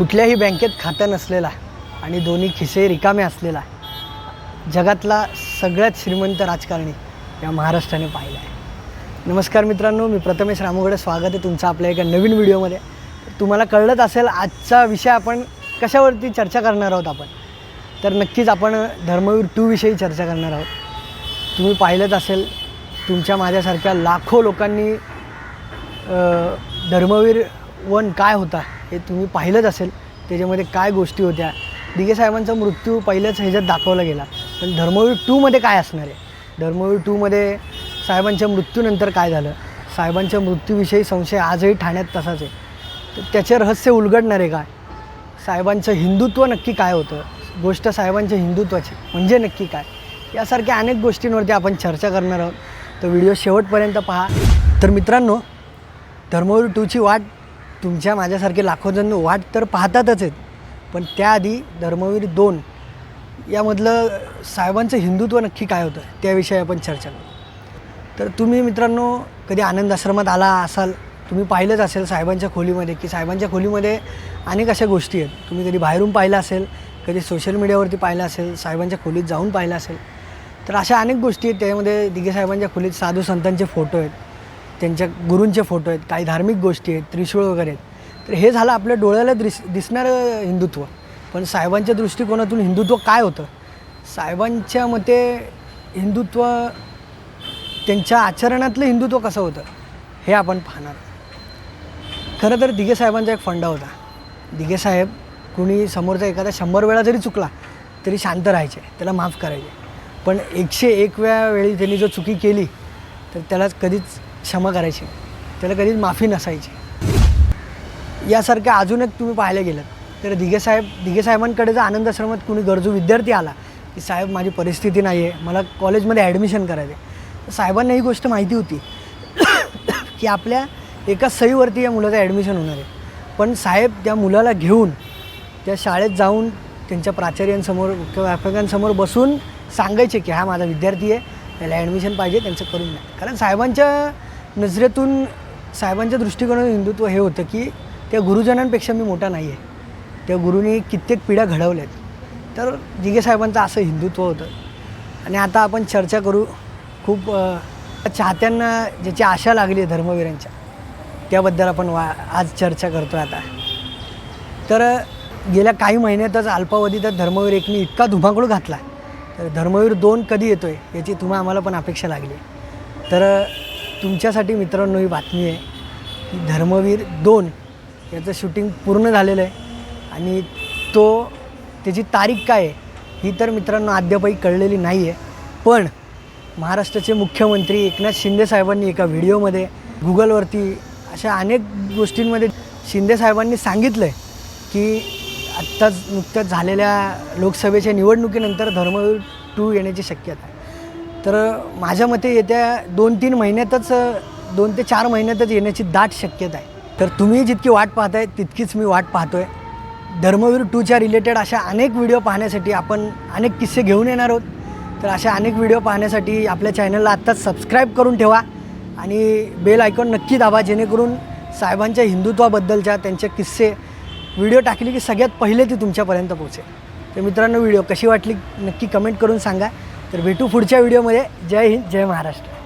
कुठल्याही बँकेत खातं नसलेला आणि दोन्ही खिसे रिकामे असलेला जगातला सगळ्यात श्रीमंत राजकारणी या महाराष्ट्राने पाहिला आहे. नमस्कार मित्रांनो मी प्रथमेश रामोगडे. स्वागत आहे तुमचं आपल्या एका नवीन व्हिडिओमध्ये. तुम्हाला कळलंच असेल आजचा विषय आपण कशावरती चर्चा करणार आहोत आपण? तर नक्कीच आपण धर्मवीर टूविषयी चर्चा करणार आहोत. तुम्ही पाहिलंच असेल तुमच्या माझ्यासारख्या लाखो लोकांनी धर्मवीर वन काय होता? हे तुम्ही पाहिलंच असेल. त्याच्यामध्ये काय गोष्टी होत्या? दिघे साहेबांचा मृत्यू पहिल्याच ह्याच्यात दाखवला गेला. पण धर्मवीर टूमध्ये काय असणार आहे? धर्मवीर टूमध्ये साहेबांच्या मृत्यूनंतर काय झालं? साहेबांच्या मृत्यूविषयी संशय आजही ठाण्यात तसाच आहे. तर त्याचे रहस्य उलगडणार आहे काय साहेबांचं हिंदुत्व नक्की काय होतं? गोष्ट साहेबांच्या हिंदुत्वाची म्हणजे नक्की काय? यासारख्या अनेक गोष्टींवरती आपण चर्चा करणार आहोत. तर व्हिडिओ शेवटपर्यंत पहा. तर मित्रांनो धर्मवीर टूची वाट तुमच्या माझ्यासारखे लाखो जण वाट तर पाहतातच आहेत. पण त्याआधी धर्मवीर दोन यामधलं साहेबांचं हिंदुत्व नक्की काय होतं त्याविषयी आपण चर्चा करू. तर तुम्ही मित्रांनो कधी आनंद आश्रमात आला असाल तुम्ही पाहिलंच असेल साहेबांच्या खोलीमध्ये की साहेबांच्या खोलीमध्ये अनेक अशा गोष्टी आहेत. तुम्ही कधी बाहेरून पाहिलं असेल कधी सोशल मीडियावरती पाहिलं असेल साहेबांच्या खोलीत जाऊन पाहिलं असेल तर अशा अनेक गोष्टी आहेत. त्यामध्ये दिघे साहेबांच्या खोलीत साधू संतांचे फोटो आहेत. त्यांच्या गुरूंचे फोटो आहेत काही धार्मिक गोष्टी आहेत त्रिशूळ वगैरे आहेत. तर हे झालं आपल्या डोळ्याला दिस दिसणारं हिंदुत्व. पण साहेबांच्या दृष्टिकोनातून हिंदुत्व काय होतं? साहेबांच्या मते हिंदुत्व त्यांच्या आचरणातलं हिंदुत्व कसं होतं हे आपण पाहणार. खरं तर दिघे साहेबांचा एक फंडा होता. दिघे साहेब कुणी समोरचा एखादा शंभर वेळा जरी चुकला तरी शांत राहायचे त्याला माफ करायचे. पण एकशे एक वेळा वेळी त्यांनी जो चुकी केली तर त्याला कधीच क्षमा करायची. त्याला कधीच माफी नसायची. यासारख्या अजून एक तुम्ही पाहायला गेलं तर दिघे साहेब दिघे साहेबांकडे जर आनंद आश्रमात कुणी गरजू विद्यार्थी आला की साहेब माझी परिस्थिती नाही आहे मला कॉलेजमध्ये ॲडमिशन करायचं आहे तर साहेबांना ही गोष्ट माहिती होती की आपल्या एका सहीवरती या मुलाचं ॲडमिशन होणार आहे. पण साहेब त्या मुलाला घेऊन त्या शाळेत जाऊन त्यांच्या प्राचार्यांसमोर मुख्याध्यापकांसमोर बसून सांगायचे की हा माझा विद्यार्थी आहे त्याला ॲडमिशन पाहिजे त्यांचं करून द्या. कारण साहेबांच्या नजरेतून साहेबांच्या दृष्टिकोनातून हिंदुत्व हे होतं की त्या गुरुजनांपेक्षा मी मोठा नाही आहे त्या गुरुनी कित्येक पिढ्या घडवल्यात. तर जिगे साहेबांचं असं हिंदुत्व होतं. आणि आता आपण चर्चा करू खूप चाहत्यांना ज्याची आशा लागली आहे धर्मवीरांच्या त्याबद्दल आपण वा आज चर्चा करतो आता. तर गेल्या काही महिन्यातच अल्पावधीतच धर्मवीर एकने इतका धुमाकूळ घातला. तर धर्मवीर दोन कधी येतो आहे याची तुम्हा आम्हाला पण अपेक्षा लागली. तर तुमच्यासाठी मित्रांनो ही बातमी आहे. की धर्मवीर दोन याचं शूटिंग पूर्ण झालेलं आहे. आणि तो त्याची तारीख काय आहे ही तर मित्रांनो अद्यापही कळलेली नाही आहे. पण महाराष्ट्राचे मुख्यमंत्री एकनाथ शिंदे साहेबांनी एका व्हिडिओमध्ये गुगलवरती अशा अनेक गोष्टींमध्ये शिंदे साहेबांनी सांगितलं आहे की आत्ताच नुकत्याच झालेल्या लोकसभेच्या निवडणुकीनंतर धर्मवीर टू येण्याची शक्यता आहे. तर माझ्या मते येत्या दोन तीन महिन्यातच दोन ते चार महिन्यातच येण्याची दाट शक्यता आहे. तर तुम्ही जितकी वाट पाहताय तितकीच मी वाट पाहतोय. धर्मवीर टूच्या रिलेटेड अशा अनेक व्हिडिओ पाहण्यासाठी आपण अनेक किस्से घेऊन येणार आहोत. तर अशा अनेक व्हिडिओ पाहण्यासाठी आपल्या चॅनलला आत्ताच सबस्क्राईब करून ठेवा आणि बेल आयकॉन नक्की दाबा जेणेकरून साहेबांच्या हिंदुत्वाबद्दलच्या त्यांचे किस्से व्हिडिओ टाकली की सगळ्यात पहिले ती तुमच्यापर्यंत पोहोचेल. तर मित्रांनो व्हिडिओ कशी वाटली नक्की कमेंट करून सांगा. तर भेटू पुढच्या व्हिडिओमध्ये. जय हिंद जय महाराष्ट्र.